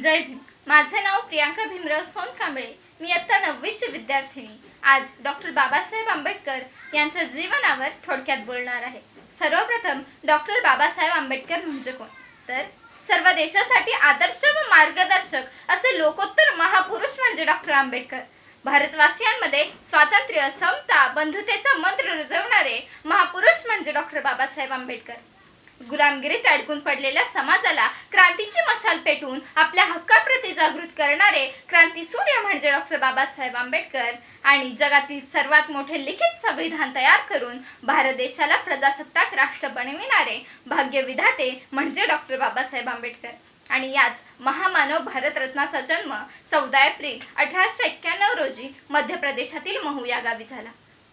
जय भीम. माझे नाव प्रियांका भीमराव सोनकांबळे. मी आत्ता नववीची विद्यार्थिनी. आज डॉक्टर बाबासाहेब आंबेडकर यांच्या जीवनावर थोडक्यात बोलणार आहे. सर्वप्रथम डॉक्टर बाबासाहेब आंबेडकर म्हणजे कोण? तर सर्व देशासाठी आदर्श व मार्गदर्शक असे लोकोत्तर महापुरुष म्हणजे डॉक्टर आंबेडकर. भारतवासियांमध्ये स्वातंत्र्य समता बंधुतेचा मंत्र रुजवणारे महापुरुष म्हणजे डॉक्टर बाबासाहेब आंबेडकर. गुलामगिरीत अडकून पडलेल्या समाजाला क्रांतीची मशाल पेटून आपल्या हक्काप्रती जागृत करणारे क्रांती सूर्य म्हणजे डॉक्टर बाबासाहेब आंबेडकर. आणि जगातील सर्वात मोठे लिखित संविधान तयार करून भारत देशाला प्रजासत्ताक राष्ट्र बनविणारे भाग्यविधाते म्हणजे डॉक्टर बाबासाहेब आंबेडकर. आणि याच महामानव भारतरत्नाचा जन्म चौदा एप्रिल अठराशे एक्क्याण्णव रोजी मध्य प्रदेशातील महू या गावी झाला.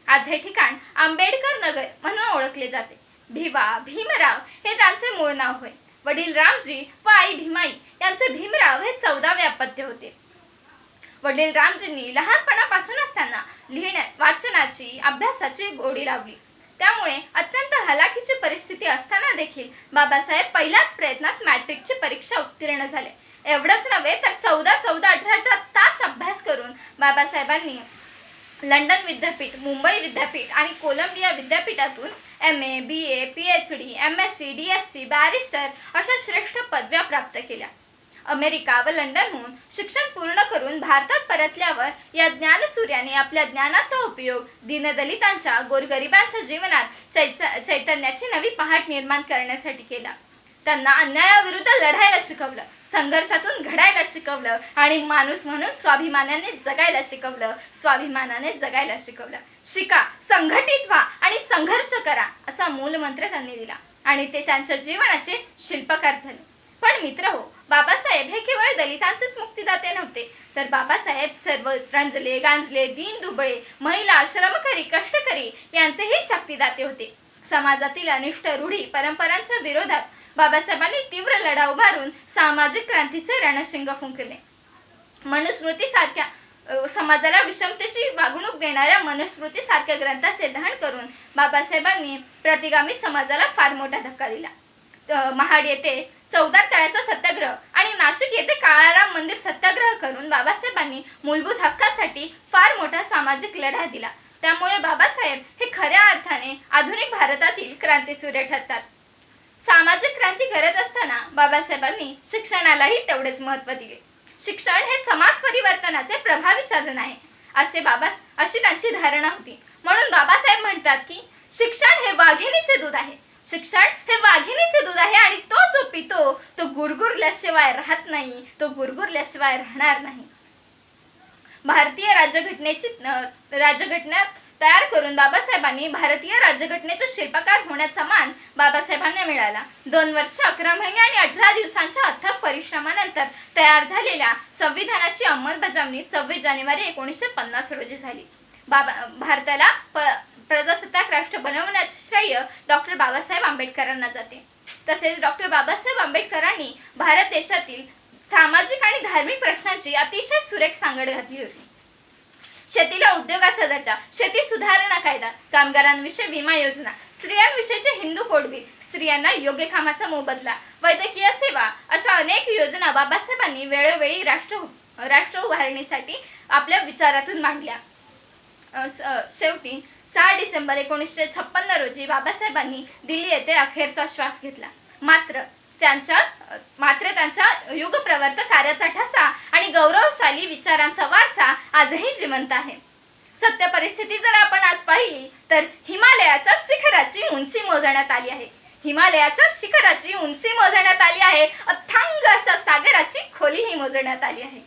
आज हे ठिकाण आंबेडकर नगर म्हणून ओळखले जाते. भिवा भीमराव हे त्यांचे मूळ नाव होय. वडील रामजी व आई भीमाई यांचे भीमराव हे चौदावे अपत्य होते. वडील रामजींनी लहानपणापासूनच त्यांना लिहिण्या वाचनाची अभ्यासाची गोडी लावली. त्यामुळे अत्यंत हलाखीची परिस्थिती असताना देखील बाबासाहेब पहिल्याच प्रयत्नात मॅट्रिकची परीक्षा उत्तीर्ण झाले. एवढंच नव्हे तर चौदा चौदा अठरा अठरा तास अभ्यास करून बाबासाहेबांनी लंडन विद्यापीठ मुंबई विद्यापीठ आणि कोलंबिया विद्यापीठातून M A B A P H D M S C D S C barrister अशा श्रेष्ठ पदव्या प्राप्त केल्या. अमेरिका व लंडनहून शिक्षण पूर्ण करून भारतात परतल्यावर या ज्ञानसूर्याने आपल्या ज्ञानाचा उपयोग दीनदलितांच्या गोरगरिबांच्या जीवनात चैत- चैतन्याची नवी पहाट निर्माण करण्यासाठी केला. त्यांना अन्यायाविरुद्ध लढायला शिकवलं. संघर्षातून घडायला शिकवलं आणि माणूस म्हणून स्वाभिमानाने जगायला शिकवलं. स्वाभिमानाने जगायला शिकवलं. शिका संघटित व्हा आणि संघर्ष करा असा मूलमंत्र त्यांनी दिला. आणि ते त्यांच्या जीवनाचे शिल्पकार झाले. पण मित्र हो बाबासाहेब हे केवळ दलितांचेच मुक्तिदाते नव्हते. तर बाबासाहेब सर्व रंजले गांजले दीन दुबळे महिला श्रमकरी कष्टकरी यांचेही शक्तिदाते होते. समाजातील अनिष्ट रूढी परंपरांच्या विरोधात बाबासाहेबांनी तीव्र लढा उभारून सामाजिक क्रांतीचे रणशिंग फुंकले. मनुस्मृती सारख्या समाजाला विषमतेची वागणूक देणाऱ्या मनुस्मृती सारख्या ग्रंथाचे दहन करून बाबासाहेबांनी प्रतिगामी समाजाला फार मोठा धक्का दिला. महाड येथे चौदा तळ्याचा सत्याग्रह आणि नाशिक येथे काळाराम मंदिर सत्याग्रह करून बाबासाहेबांनी मूलभूत हक्कासाठी फार मोठा सामाजिक लढा दिला. त्यामुळे बाबासाहेब हे खऱ्या अर्थाने आधुनिक भारतातील क्रांतीसूर्य ठरतात. सामाजिक क्रांती करत असताना बाबासाहेबांनी शिक्षणालाही तेवढेच महत्त्व दिले. शिक्षण हे समाज परिवर्तनाचे प्रभावी साधन आहे असे बाबा अशी त्यांची धारणा होती. म्हणून बाबासाहेब म्हणतात की शिक्षण हे वाघिणीचे दूध आहे. शिक्षण हे वाघिणीचे दूध आहे आणि तो जो पितो तो गुरगुरल्याशिवाय राहत नाही तो गुरगुरल्याशिवाय राहणार नाही. भारतीय राज्यघटनेची राज्यघटनेत तयार करून बाबासाहेबांनी भारतीय राज्यघटनेचे शिल्पकार होण्याचा मान बाबासाहेबांना मिळाला. दोन वर्ष अकरा महिने आणि अठरा दिवसांच्या अथक परिश्रमानंतर तयार झालेल्या संविधानाची अंमलबजावणी सव्वीस जानेवारी एकोणीसशे पन्नास रोजी झाली. बाबा भारताला प प्रजासत्ताक राष्ट्र बनवण्याचे श्रेय डॉक्टर बाबासाहेब आंबेडकरांना जाते. तसेच डॉक्टर बाबासाहेब आंबेडकरांनी भारत देशातील सामाजिक आणि धार्मिक प्रश्नांची अतिशय सुरेख सांगड घातली होती. शेतीला उद्योगाचा दर्जा शेती सुधारणा कायदा कामगारांविषयी विमा योजना स्त्रियांविषयीचे हिंदू कोडवी स्त्रियांना योग्य कामाचा मोबदला वैद्यकीय सेवा अशा अनेक योजना बाबासाहेबांनी वेळोवेळी राष्ट्र राष्ट्र उभारणीसाठी आपल्या विचारातून मांडल्या. शेवटी सहा डिसेंबर एकोणीसशे छप्पन्न रोजी बाबासाहेबांनी दिल्ली येथे अखेरचा श्वास घेतला. मात्र त्यांच्या मात्र त्यांच्या युगप्रवर्त कार्याचा ठसा आणि गौरवशाली विचारांचा वारसा आजही जिवंत आहे. सत्य परिस्थिती जर आपण आज पाहिली तर हिमालयाच्या शिखराची उंची मोजण्यात आली आहे. हिमालयाच्या शिखराची उंची मोजण्यात आली आहे अथांग अशा सागराची खोलीही मोजण्यात आली आहे.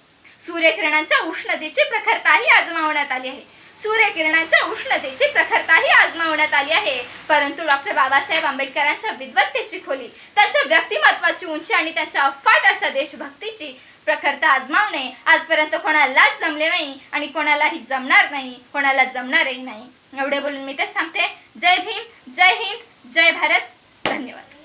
सूर्यकिरणांच्या उष्णतेची प्रखरताही आजमावण्यात आली आहे. सूर्यकिरणांच्या उष्णतेची प्रखरताही आजमावण्यात आली आहे. परंतु डॉक्टर बाबासाहेब आंबेडकरांच्या विद्वत्तेची खोली त्यांच्या व्यक्तिमत्वाची उंची आणि त्यांच्या अफाट अशा देशभक्तीची प्रखरता आजमावणे आजपर्यंत कोणालाच जमले नाही आणि कोणालाही जमणार नाही कोणाला जमणारही नाही. एवढे बोलून मी तेच थांबते. जय भीम जय हिंद जय भारत. धन्यवाद.